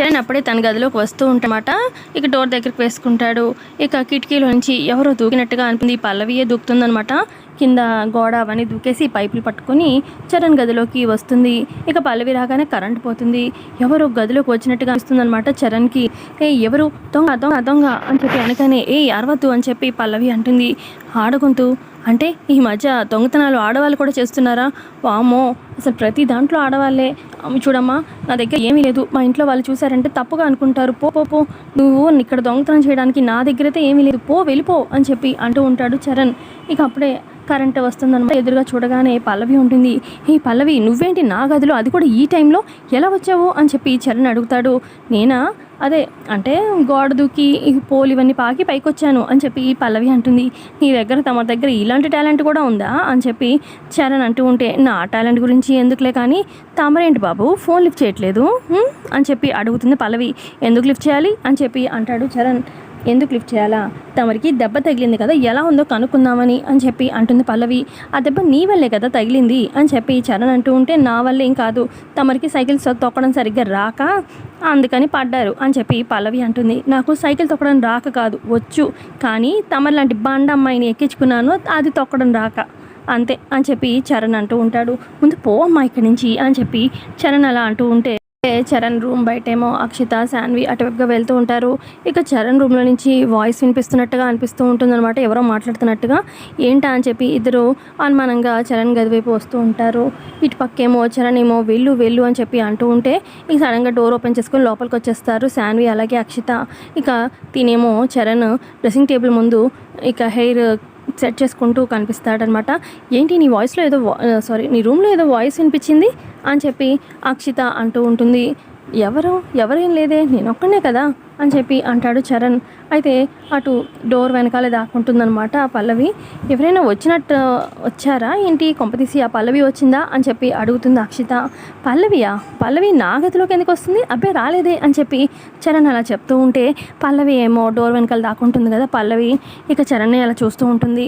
కిరణ్ అప్పుడే తన గదిలోకి వస్తూ ఉంటామాట. ఇక డోర్ దగ్గరికి వేసుకుంటాడు. ఇక కిటికీలో నుంచి ఎవరో దూకినట్టుగా అనిపింది. పల్లవియే దూకుతుందనమాట కింద గోడ అవన్నీ దూకేసి పైపులు పట్టుకొని చరణ్ గదిలోకి వస్తుంది. ఇక పల్లవి రాగానే కరెంట్ పోతుంది. ఎవరు గదిలోకి వచ్చినట్టుగా అనిపిస్తుంది అనమాట చరణ్కి. ఏ ఎవరు? దొంగ దొంగ దొంగ అని చెప్పి అనగానే ఏ అరవద్దు అని చెప్పి పల్లవి అంటుంది. ఆడగొంతు. అంటే ఈ మధ్య దొంగతనాలు ఆడవాళ్ళు కూడా చేస్తున్నారా? వామో అసలు ప్రతి దాంట్లో ఆడవాళ్ళే. చూడమ్మా నా దగ్గర ఏమీ లేదు. మా ఇంట్లో వాళ్ళు చూసారంటే తప్పుగా అనుకుంటారు. పో పో పో. నువ్వు ఇక్కడ దొంగతనం చేయడానికి నా దగ్గర అయితే ఏమీ లేదు. పో వెళ్ళిపో అని చెప్పి అంటూ ఉంటాడు చరణ్. ఇక అప్పుడే కరెంట్ వస్తుందన్నమాట. ఎదురుగా చూడగానే పల్లవి ఉంటుంది. ఈ పల్లవి నువ్వేంటి నా గదిలో? అది కూడా ఈ టైంలో? ఎలా వచ్చావు? అని చెప్పి చరణ్ అడుగుతాడు. నేనా? అదే అంటే గోడ దూకి పోలు ఇవన్నీ పాకి పైకి వచ్చాను అని చెప్పి పల్లవి అంటుంది. నీ దగ్గర తమ దగ్గర ఇలాంటి టాలెంట్ కూడా ఉందా? అని చెప్పి చరణ్ అంటూ ఉంటే నా టాలెంట్ గురించి ఎందుకులే కానీ తమరేంటి బాబు? ఫోన్ లిఫ్ట్ చేయట్లేదు అని చెప్పి అడుగుతుంది పల్లవి. ఎందుకు లిఫ్ట్ చేయాలి? అని చెప్పి అంటాడు చరణ్. ఎందుకు లిఫ్ట్ చేయాలా? తమరికి దెబ్బ తగిలింది కదా ఎలా ఉందో కనుక్కుందామని అని చెప్పి అంటుంది పల్లవి. ఆ దెబ్బ నీ వల్లే కదా తగిలింది అని చెప్పి చరణ్ అంటూ ఉంటే నా వల్ల ఏం కాదు. తమరికి సైకిల్ తొక్కడం సరిగ్గా రాక అందుకని పడ్డారు అని చెప్పి పల్లవి అంటుంది. నాకు సైకిల్ తొక్కడం రాక కాదు వచ్చు. కానీ తమరి లాంటి బండ అమ్మాయిని ఎక్కించుకున్నాను అది తొక్కడం రాక. అంతే అని చెప్పి చరణ్ అంటూ ఉంటాడు. ముందు పో అమ్మా ఇక్కడి నుంచి అని చెప్పి చరణ్ అలా అంటూ ఉంటే చరణ్ రూమ్ బయటేమో అక్షిత శాన్వి అటువైపుగా వెళ్తూ ఉంటారు. ఇక చరణ్ రూమ్లో నుంచి వాయిస్ వినిపిస్తున్నట్టుగా అనిపిస్తూ ఉంటుందన్నమాట. ఎవరో మాట్లాడుతున్నట్టుగా ఏంటా అని చెప్పి ఇద్దరు అనుమానంగా చరణ్ గది వైపు వస్తూ ఉంటారు. ఇటు పక్కేమో చరణ్ ఏమో వెళ్ళు వెళ్ళు అని చెప్పి అంటూ ఉంటే ఇక సడన్గా డోర్ ఓపెన్ చేసుకొని లోపలికి వచ్చేస్తారు. శాన్వి అలాగే అక్షిత. ఇక తినేమో చరణ్ డ్రెస్సింగ్ టేబుల్ ముందు ఇక హెయిర్ సెట్ చేసుకుంటూ కనిపిస్తాడనమాట. ఏంటి నీ వాయిస్లో ఏదో సారీ నీ రూమ్లో ఏదో వాయిస్ వినిపించింది? అని చెప్పి అక్షిత అంటూ ఉంటుంది. ఎవరు? ఎవరేం లేదే? నేను ఒక్కనే కదా? అని చెప్పి అంటాడు చరణ్. అయితే అటు డోర్ వెనకాలే దాక్కుంటుందన్నమాట ఆ పల్లవి. ఎవరైనా వచ్చినట్టు వచ్చారా? ఏంటి కొంపతీసి ఆ పల్లవి వచ్చిందా అని చెప్పి అడుగుతుంది అక్షిత. పల్లవియా? పల్లవి నా గదిలోకి ఎందుకు వస్తుంది? అబ్బే రాలేదే అని చెప్పి చరణ్ అలా చెప్తూ ఉంటే పల్లవి ఏమో డోర్ వెనకాల దాక్కుంటుంది కదా పల్లవి. ఇక చరణ్ అలా చూస్తూ ఉంటుంది.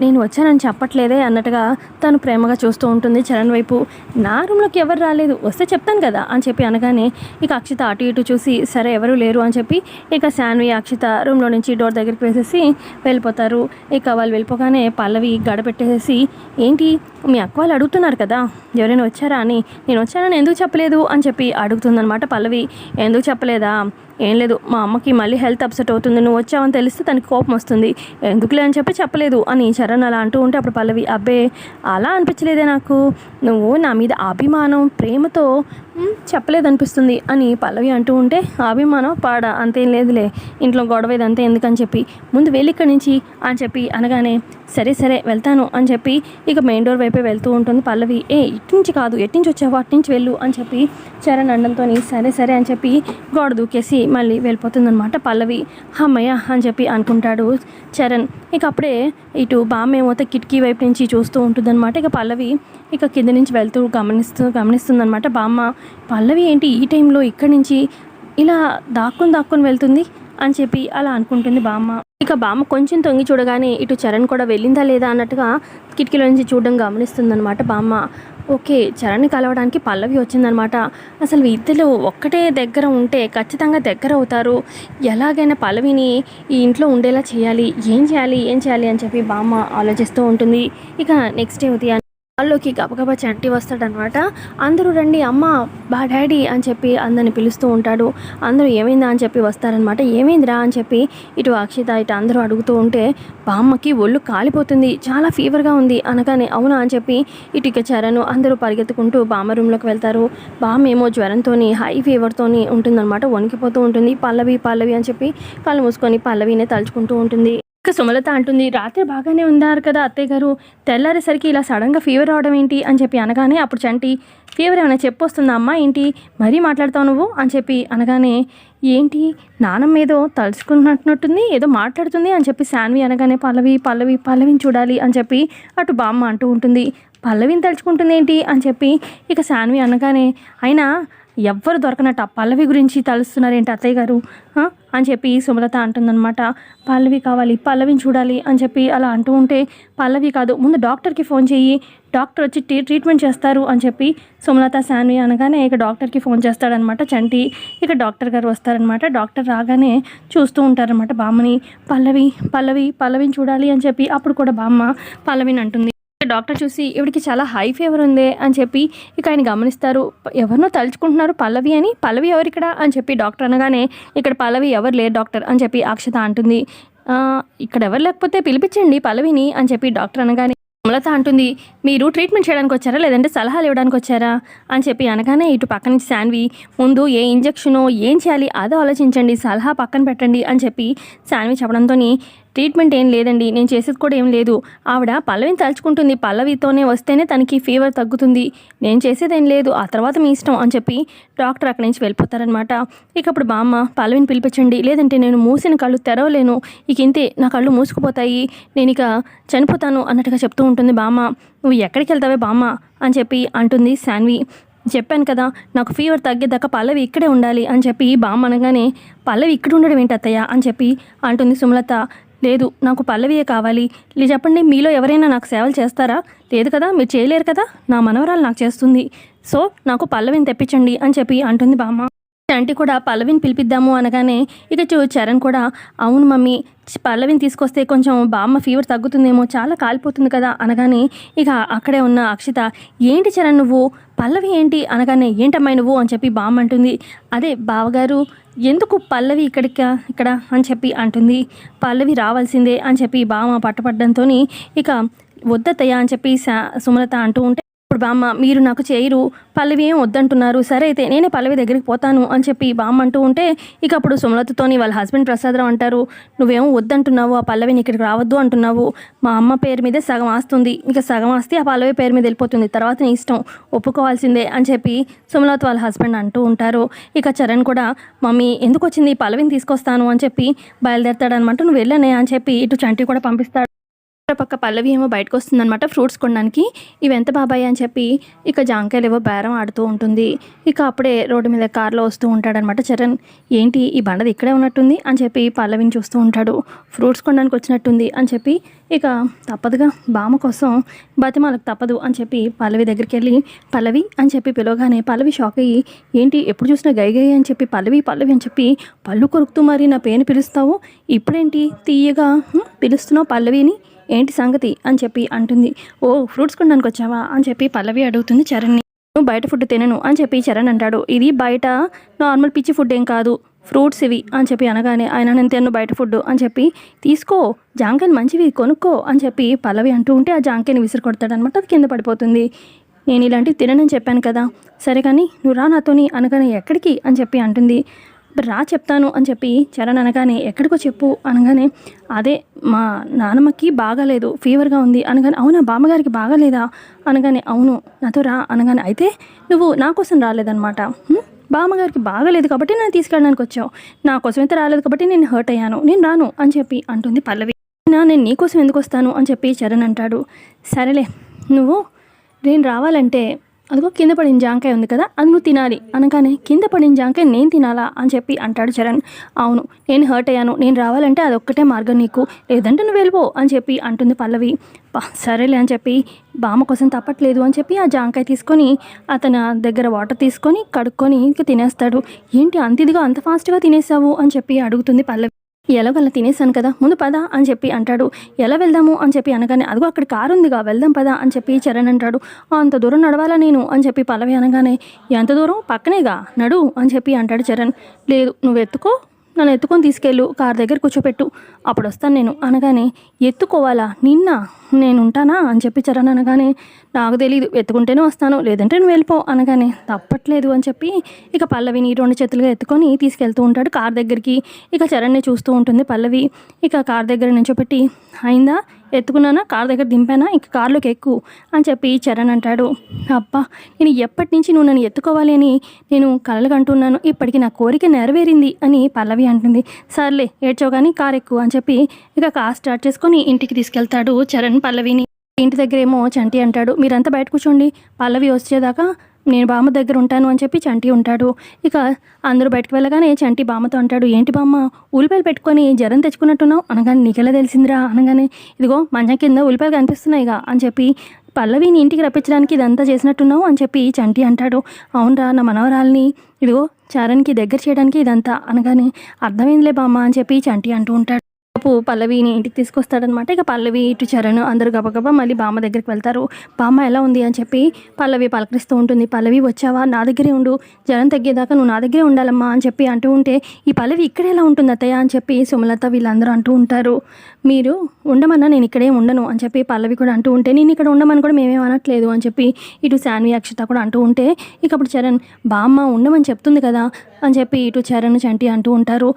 నేను వచ్చానని చెప్పట్లేదే అన్నట్టుగా తను ప్రేమగా చూస్తూ ఉంటుంది చరణ్ వైపు. నా రూమ్లోకి ఎవరు రాలేదు? వస్తే చెప్తాను కదా అని చెప్పి అనగానే ఇక అక్షిత అటు ఇటు చూసి సరే ఎవరు లేరు అని చెప్పి ఇక శాన్వి అక్షిత రూమ్లో నుంచి డోర్ దగ్గరికి వేసేసి వెళ్ళిపోతారు. ఇక వాళ్ళు వెళ్ళిపోగానే పల్లవి గడపెట్టేసేసి ఏంటి మీ అక్క వాళ్ళు అడుగుతున్నారు కదా ఎవరైనా వచ్చారా అని? నేను వచ్చానని ఎందుకు చెప్పలేదు? అని చెప్పి అడుగుతుందన్నమాట పల్లవి. ఎందుకు చెప్పలేదా? ఏం లేదు మా అమ్మకి మళ్ళీ హెల్త్ అప్సెట్ అవుతుంది నువ్వు వచ్చావని తెలిస్తే తనకి కోపం వస్తుంది. ఎందుకులే అని చెప్పి చెప్పలేదు. అని చరణ్ అలా అంటూ ఉంటే అప్పుడు పల్లవి అబ్బే అలా అనిపించలేదే నాకు. నువ్వు నా మీద అభిమానం ప్రేమతో చెప్పలేదనిపిస్తుంది అని పల్లవి అంటూ ఉంటే అభిమానం పాడ అంతేం లేదులే. ఇంట్లో గొడవ ఇదంతా ఎందుకని చెప్పి ముందు వెళ్ళి ఇక్కడి నుంచి అని చెప్పి అనగానే సరే సరే వెళ్తాను అని చెప్పి ఇక మెయిన్ డోర్ వైపే వెళ్తూ ఉంటుంది పల్లవి. ఏ ఇటు నుంచి కాదు ఎటు నుంచి వచ్చావు అటు వెళ్ళు అని చెప్పి చరణ్ అండంతో సరే సరే అని చెప్పి గోడ దూకేసి మళ్ళీ వెళ్ళిపోతుందనమాట పల్లవి. అమ్మయ్య అని చెప్పి అనుకుంటాడు చరణ్. ఇక అప్పుడే ఇటు బామ్మ ఏమవుతే కిటికీ వైపు నుంచి చూస్తూ ఉంటుందన్నమాట. ఇక పల్లవి ఇక కింద నుంచి వెళ్తూ గమనిస్తూ గమనిస్తుందన్నమాట బామ్మ పల్లవి ఏంటి ఈ టైంలో ఇక్కడి నుంచి ఇలా దాక్కుని దాక్కుని వెళ్తుంది? అని చెప్పి అలా అనుకుంటుంది బామ్మ. ఇక బామ్మ కొంచెం తొంగి చూడగానే ఇటు చరణ్ కూడా వెళ్ళిందా లేదా అన్నట్టుగా కిటికీలో నుంచి చూడడం గమనిస్తుందనమాట బామ్మ. ఓకే చరణ్ని కలవడానికి పల్లవి వచ్చిందనమాట అసలు ఇద్దరు ఒక్కటే దగ్గర ఉంటే ఖచ్చితంగా దగ్గర అవుతారు. ఎలాగైనా పల్లవిని ఈ ఇంట్లో ఉండేలా చేయాలి. ఏం చేయాలి? ఏం చేయాలి? అని చెప్పి బామ్మ ఆలోచిస్తూ ఉంటుంది. ఇక నెక్స్ట్ డే ఉదయం వాళ్ళకి గబగబా చంటి వస్తాడనమాట అందరూ రండి అమ్మ బా డాడీ అని చెప్పి అందరిని పిలుస్తూ ఉంటాడు. అందరూ ఏమైందా అని చెప్పి వస్తారనమాట ఏమైందిరా అని చెప్పి ఇటు అక్షిత ఇటు అందరూ అడుగుతూ ఉంటే బామ్మకి ఒళ్ళు కాలిపోతుంది చాలా ఫీవర్గా ఉంది అనగానే అవునా అని చెప్పి ఇటు ఇక చరణ్ అందరూ పరిగెత్తుకుంటూ బామ్మ రూమ్లోకి వెళ్తారు. బామ్మ ఏమో జ్వరంతోని హై ఫీవర్తోని ఉంటుందన్నమాట వణికిపోతూ ఉంటుంది. పల్లవి పల్లవి అని చెప్పి కళ్ళు మూసుకొని పల్లవినే తలుచుకుంటూ ఉంటుంది. ఇక సుమలత అంటుంది రాత్రి బాగానే ఉన్నారు కదా అత్తయ్య గారు. తెల్లారేసరికి ఇలా సడన్గా ఫీవర్ రావడం ఏంటి? అని చెప్పి అనగానే అప్పుడు చంటి ఫీవర్ ఏమైనా చెప్పొస్తుందా అమ్మా ఏంటి? మరీ మాట్లాడతావు నువ్వు? అని చెప్పి అనగానే ఏంటి? నానమ్మ ఏదో తలుచుకున్నట్టున్నట్టుంది ఏదో మాట్లాడుతుంది అని చెప్పి శాన్వి అనగానే పల్లవి పల్లవి పల్లవిని చూడాలి అని చెప్పి అటు బామ్మ అంటూ ఉంటుంది. పల్లవిని తలుచుకుంటుంది ఏంటి? అని చెప్పి ఇక శాన్వి అనగానే అయినా ఎవ్వరు దొరకనట్టు ఆ పల్లవి గురించి తలుస్తున్నారేంటి అత్తయ్య గారు? అని చెప్పి సుమలత అంటుందన్నమాట. పల్లవి కావాలి పల్లవిని చూడాలి అని చెప్పి అలా అంటూ ఉంటే పల్లవి కాదు ముందు డాక్టర్కి ఫోన్ చెయ్యి డాక్టర్ వచ్చి టీ ట్రీట్మెంట్ చేస్తారు అని చెప్పి సుమలత శాన్వి అనగానే ఇక డాక్టర్కి ఫోన్ చేస్తాడనమాట చంటి. ఇక డాక్టర్ గారు వస్తారనమాట డాక్టర్ రాగానే చూస్తూ ఉంటారనమాట బామ్మని. పల్లవి పల్లవి పల్లవిని చూడాలి అని చెప్పి అప్పుడు కూడా బామ్మ పల్లవిని అంటుంది. డాక్టర్ చూసి ఇవిడికి చాలా హై ఫీవర్ ఉంది అని చెప్పి ఇక ఆయన గమనిస్తారు. ఎవరినో తలుచుకుంటున్నారు పల్లవి అని? పల్లవి ఎవరు ఇక్కడ అని చెప్పి డాక్టర్ అనగానే ఇక్కడ పల్లవి ఎవరు లేరు డాక్టర్ అని చెప్పి అక్షత అంటుంది. ఇక్కడ ఎవరు లేకపోతే పిలిపించండి పల్లవిని అని చెప్పి డాక్టర్ అనగానే అమలత అంటుంది మీరు ట్రీట్మెంట్ చేయడానికి వచ్చారా? లేదంటే సలహాలు ఇవ్వడానికి వచ్చారా? అని చెప్పి అనగానే ఇటు పక్క నుంచి శాన్వి ముందు ఏ ఇంజక్షనో ఏం చేయాలి అదో ఆలోచించండి సలహా పక్కన పెట్టండి అని చెప్పి శాన్వి చెప్పడంతో ట్రీట్మెంట్ ఏం లేదండి. నేను చేసేది కూడా ఏం లేదు. ఆవిడ పల్లవిని తలుచుకుంటుంది. పల్లవితోనే వస్తేనే తనకి ఫీవర్ తగ్గుతుంది. నేను చేసేదేం లేదు. ఆ తర్వాత మీ ఇష్టం అని చెప్పి డాక్టర్ అక్కడి నుంచి వెళ్ళిపోతారనమాట ఇక అప్పుడు బామ్మ పల్లవిని పిలిపించండి. లేదంటే నేను మూసిన కళ్ళు తెరవలేను. ఇక ఇంతే నా కళ్ళు మూసుకుపోతాయి. నేను ఇక చనిపోతాను అన్నట్టుగా చెప్తూ ఉంటుంది బామ్మ నువ్వు ఎక్కడికి వెళ్తావే బామ్మ అని చెప్పి అంటుంది శాన్వి. చెప్పాను కదా నాకు ఫీవర్ తగ్గేదాకా పల్లవి ఇక్కడే ఉండాలి అని చెప్పి బామ్మ అనగానే పల్లవి ఇక్కడ ఉండడం ఏంటి అత్తయ్య? అని చెప్పి అంటుంది సుమలత. లేదు నాకు పల్లవియే కావాలి. లే చెప్పండి మీలో ఎవరైనా నాకు సేవలు చేస్తారా? లేదు కదా మీరు చేయలేరు కదా? నా మనవరాలు నాకు చేస్తుంది. సో నాకు పల్లవిని తెప్పించండి అని చెప్పి అంటుంది బామ్మ. అంటే కూడా పల్లవిని పిలిపిద్దాము అనగానే ఇక చూ చరణ్ కూడా అవును మమ్మీ పల్లవిని తీసుకొస్తే కొంచెం బామ్మ ఫీవర్ తగ్గుతుందేమో చాలా కాలిపోతుంది కదా అనగానే ఇక అక్కడే ఉన్న అక్షిత ఏంటి చరణ్ నువ్వు? పల్లవి ఏంటి? అనగానే ఏంటమ్మాయి నువ్వు? అని చెప్పి బామ్మ అంటుంది. అదే బావగారు ఎందుకు పల్లవి ఇక్కడికి ఇక్కడ? అని చెప్పి అంటుంది. పల్లవి రావాల్సిందే అని చెప్పి బామ్మ పట్టపడ్డంతో ఇక వద్దతయ్యా అని చెప్పి సుమలత అంటూ ఉంటే ఇప్పుడు బామ్మ మీరు నాకు చేయరు పల్లవి ఏం వద్దంటున్నారు సరే అయితే నేనే పల్లవి దగ్గరికి పోతాను అని చెప్పి బామ్మ అంటూ ఉంటే ఇక అప్పుడు సుమలతతోని వాళ్ళ హస్బెండ్ ప్రసాదరావు అంటారు నువ్వేం వద్దంటున్నావు ఆ పల్లవిని ఇక్కడికి రావద్దు అంటున్నావు మా అమ్మ పేరు మీదే సగం ఆస్తుంది ఇక సగం ఆస్తి ఆ పల్లవి పేరు మీద వెళ్ళిపోతుంది తర్వాత నీ ఇష్టం ఒప్పుకోవాల్సిందే అని చెప్పి సుమలత వాళ్ళ హస్బెండ్ అంటూ ఉంటారు. ఇక చరణ్ కూడా మమ్మీ ఎందుకు వచ్చింది పల్లవిని తీసుకొస్తాను అని చెప్పి బయలుదేరతాడనమాట నువ్వు వెళ్ళనే అని చెప్పి ఇటు చంటి కూడా పంపిస్తాడు. పక్క పల్లవి ఏమో బయటకు వస్తుందన్నమాట ఫ్రూట్స్ కొనడానికి. ఇవి ఎంత బాబాయ్ అని చెప్పి ఇక జాంకాయలు ఏవో బేరం ఆడుతూ ఉంటుంది. ఇక అప్పుడే రోడ్డు మీద కార్లో వస్తూ ఉంటాడనమాట చరణ్. ఏంటి ఈ బండది ఇక్కడే ఉన్నట్టుంది? అని చెప్పి పల్లవిని చూస్తూ ఉంటాడు. ఫ్రూట్స్ కొనడానికి వచ్చినట్టుంది అని చెప్పి ఇక తప్పదుగా బామ కోసం బతిమాలకు తప్పదు అని చెప్పి పల్లవి దగ్గరికి వెళ్ళి పల్లవి అని చెప్పి పిలవగానే పల్లవి షాక్ అయ్యి ఏంటి ఎప్పుడు చూసినా గై గై అని చెప్పి పల్లవి పల్లవి అని చెప్పి పళ్ళు కొరుకుతూ మరి నా పేరుని పిలుస్తావు? ఇప్పుడేంటి? తీయగా పిలుస్తున్నావు పల్లవిని? ఏంటి సంగతి? అని చెప్పి అంటుంది. ఓ ఫ్రూట్స్ కొనడానికి వచ్చావా? అని చెప్పి పల్లవి అడుగుతుంది చరణ్ని. నువ్వు బయట ఫుడ్ తినను అని చెప్పి చరణ్ అంటాడు. ఇది బయట నార్మల్ పిచ్చి ఫుడ్ ఏం కాదు. ఫ్రూట్స్ ఇవి అని చెప్పి అనగానే ఆయన నేను తిన్ను బయట ఫుడ్ అని చెప్పి తీసుకో జాంకాయలు మంచివి కొనుక్కో అని చెప్పి పల్లవి అంటూ ఉంటే ఆ జాంకాయని విసిరి కొడతాడనమాట అది కింద పడిపోతుంది. నేను ఇలాంటివి తిననని చెప్పాను కదా. సరే కానీ నువ్వు రా నాతోని అనగానే ఎక్కడికి? అని చెప్పి అంటుంది. రా చెప్తాను అని చెప్పి చరణ్ అనగానే ఎక్కడికో చెప్పు అనగానే అదే మా నాన్నమ్మకి బాగాలేదు ఫీవర్గా ఉంది అనగానే అవునా బామ్మగారికి బాగాలేదా? అనగానే అవును నాతో రా అనగానే అయితే నువ్వు నా కోసం రాలేదనమాట బామ్మగారికి బాగాలేదు కాబట్టి నేను తీసుకెళ్ళడానికి వచ్చావు. నా కోసం అయితే రాలేదు కాబట్టి నేను హర్ట్ అయ్యాను. నేను రాను అని చెప్పి అంటుంది పల్లవి. నేను నీకోసం ఎందుకు వస్తాను? అని చెప్పి చరణ్ అంటాడు. సరేలే నువ్వు నేను రావాలంటే అదిగో కింద పడిన జాంకాయ ఉంది కదా అది నువ్వు తినాలి. అనగానే కింద పడిన జాంకాయ నేను తినాలా అని చెప్పి అంటాడు చరణ్. అవును నేను హర్ట్ అయ్యాను నేను రావాలంటే అది ఒక్కటే మార్గం నీకు. లేదంటే నువ్వు వెళ్ళిపో అని చెప్పి అంటుంది పల్లవి. సరేలే అని చెప్పి బామ్మ కోసం తప్పట్లేదు అని చెప్పి ఆ జాంకాయ తీసుకొని అతని దగ్గర వాటర్ తీసుకొని కడుక్కొని ఇంకా తినేస్తాడు. ఏంటి అంత ఇదిగా అంత ఫాస్ట్గా తినేసావు అని చెప్పి అడుగుతుంది పల్లవి. ఎలాగోలా తినేసాను కదా ముందు పదా అని చెప్పి అంటాడు. ఎలా వెళ్దాము అని చెప్పి అనగానే అదిగో అక్కడ కారు ఉందిగా వెళ్దాం పద అని చెప్పి చరణ్ అంటాడు. అంత దూరం నడవాలా నేను అని చెప్పి పల్లవి అనగానే ఎంత దూరం? పక్కనేగా నడు అని చెప్పి అంటాడు చరణ్. లేదు నువ్వు ఎత్తుకో నన్ను ఎత్తుకొని తీసుకెళ్ళు కార్ దగ్గర కూర్చోపెట్టు. అప్పుడు వస్తాను నేను. అనగానే ఎత్తుకోవాలా? నిన్న నేను ఉంటానా? అని చెప్పి చరణ్ అనగానే నాకు తెలియదు ఎత్తుకుంటేనే వస్తాను లేదంటే నువ్వు వెళ్ళిపో. అనగానే తప్పట్లేదు అని చెప్పి ఇక పల్లవిని రెండు చేతులుగా ఎత్తుకొని తీసుకెళ్తూ ఉంటాడు కార్ దగ్గరికి. ఇక చరణ్ని చూస్తూ ఉంటుంది పల్లవి. ఇక కార్ దగ్గర నుంచోపెట్టి అయిందా? ఎత్తుకున్నానా? కార్ దగ్గర దింపానా? ఇంక కార్లోకి ఎక్కు అని చెప్పి చరణ్ అంటాడు. అబ్బా నేను ఎప్పటి నుంచి నువ్వు నన్ను ఎత్తుకోవాలి అని నేను కలలు అంటున్నాను. ఇప్పటికి నా కోరిక నెరవేరింది అని పల్లవి అంటుంది. సర్లే ఏడ్చావు కానీ కార్ ఎక్కువ అని చెప్పి ఇక కార్ స్టార్ట్ చేసుకొని ఇంటికి తీసుకెళ్తాడు చరణ్ పల్లవిని. ఇంటి దగ్గర ఏమో చంటి అంటాడు. మీరంతా బయట కూర్చోండి. పల్లవి వచ్చేదాకా నేను బామ్మ దగ్గర ఉంటాను అని చెప్పి చంటి ఉంటాడు. ఇక అందరూ బయటకు వెళ్ళగానే చంటి బామ్మతో అంటాడు ఏంటి బామ్మ ఉల్లిపాయలు పెట్టుకొని జ్వరం తెచ్చుకున్నట్టున్నావు? అనగానే నీకెలా తెలిసిందిరా? అనగానే ఇదిగో మంచం కింద ఉల్లిపాయలు కనిపిస్తున్నాయిగా అని చెప్పి పల్లవిని ఇంటికి రప్పించడానికి ఇదంతా చేసినట్టున్నావు? అని చెప్పి చంటి అంటాడు. అవునరా నా మనవరాల్ని ఇదిగో చరణ్కి దగ్గర చేయడానికి ఇదంతా అనగానే అర్థమైందిలే బామ్మ అని చెప్పి చంటి అంటూ ఉంటాడు. లోపు పల్లవిని ఇంటికి తీసుకొస్తాడనమాట. ఇక పల్లవి ఇటు చరణ్ అందరూ గబగబా మళ్ళీ బామ్మ దగ్గరికి వెళ్తారు. బామ్మ ఎలా ఉంది అని చెప్పి పల్లవి పలకరిస్తూ ఉంటుంది. పల్లవి వచ్చావా? నా దగ్గరే ఉండు. జ్వరం తగ్గేదాకా నువ్వు నా దగ్గరే ఉండాలమ్మా అని చెప్పి అంటూ ఉంటే ఈ పల్లవి ఇక్కడ ఎలా ఉంటుంది అత్తయ్య? అని చెప్పి సుమలత వీళ్ళందరూ అంటూ ఉంటారు. మీరు ఉండమన్నా నేను ఇక్కడే ఉండను అని చెప్పి పల్లవి కూడా అంటూ ఉంటే నేను ఇక్కడ ఉండమని కూడా మేమేం అనట్లేదు అని చెప్పి ఇటు శాన్వి అక్షత కూడా అంటూ ఉంటే ఇక అప్పుడు చరణ్ బామ్మ ఉండమని చెప్తుంది కదా అని చెప్పి ఇటు చరణ్ చంటి అంటూ ఉంటారు.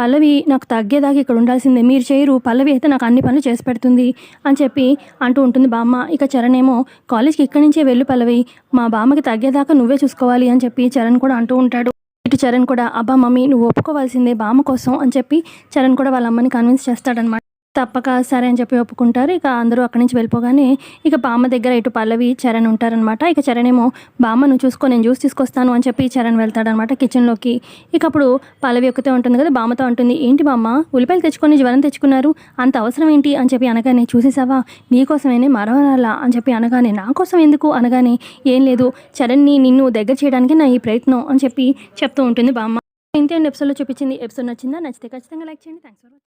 పల్లవి నాకు తగ్గేదాకా ఇక్కడ ఉండాల్సిందే. మీరు చేయరు పల్లవి అయితే నాకు అన్ని పనులు చేసి పెడుతుంది అని చెప్పి అంటూ ఉంటుంది బామ్మ. ఇక చరణ్ ఏమో కాలేజ్కి ఇక్కడి నుంచే వెళ్ళు పల్లవి. మా బామ్మకి తగ్గేదాకా నువ్వే చూసుకోవాలి అని చెప్పి చరణ్ కూడా అంటూ ఉంటాడు. ఇటు చరణ్ కూడా అబ్బా మమ్మీ నువ్వు ఒప్పుకోవాల్సిందే బామ్మ కోసం అని చెప్పి చరణ్ కూడా వాళ్ళ అమ్మని కన్విన్స్ చేస్తాడనమాట తప్పక సరే అని చెప్పి ఒప్పుకుంటారు. ఇక అందరూ అక్కడి నుంచి వెళ్ళిపోగానే ఇక బామ్మ దగ్గర ఇటు పల్లవి చరణ్ ఉంటారనమాట ఇక చరణ్ ఏమో బామ్మ నువ్వు చూసుకో నేను జ్యూస్ తీసుకొస్తాను అని చెప్పి చరణ్ వెళ్తాడనమాట కిచెన్లోకి ఇక అప్పుడు పల్లవి ఒక్కతే ఉంటుంది కదా బామ్మతో ఉంటుంది ఏంటి బామ్మ ఉల్లిపాయలు తెచ్చుకొని జ్వరం తెచ్చుకున్నారు అంత అవసరం ఏంటి? అని చెప్పి అనగానే చూసేసావా నీకోసమేనే మరవరాలా? అని చెప్పి అనగానే నా కోసం ఎందుకు? అనగానే ఏం లేదు చరణ్ని నిన్ను దగ్గర చేయడానికి నా ఈ ప్రయత్నం అని చెప్పి చెప్తూ ఉంటుంది బామ్మ. ఇంతే అండి ఎపిసోడ్లో చూపించింది. ఎపిసోడ్ నచ్చిందా? నచ్చితే ఖచ్చితంగా లైక్ చేయండి. Thanks for